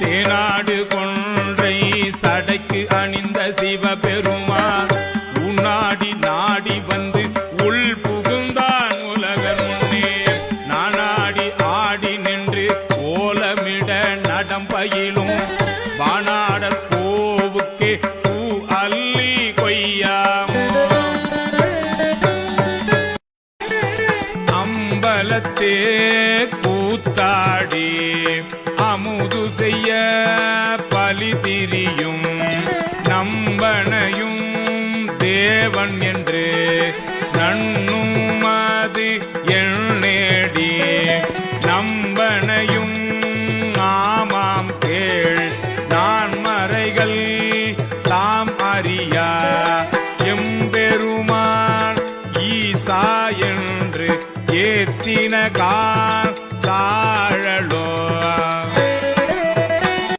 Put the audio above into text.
தேனாடு கொன்றை சடைக்கு அணிந்த சிவபெருமான். உன்னாடி நாடி வந்து உள் புகுந்தான் உலகர் நானாடி ஆடி நின்று ஓலமிட நடம் பயிலும் வானாட கோவுக்கு பூ அள்ளி கொய்யாமோ. அம்பலத்தே கூத்தாடி. செய்ய பலி திரியும் நம்பனையும் தேவன் என்று நண்ணும் அது எண்ணேடி நம்பனையும் ஆமாம் கேள் நான் மறைகள் தாம் அறியா. எம்பெருமான் ஈசா என்று ஏத்தின காண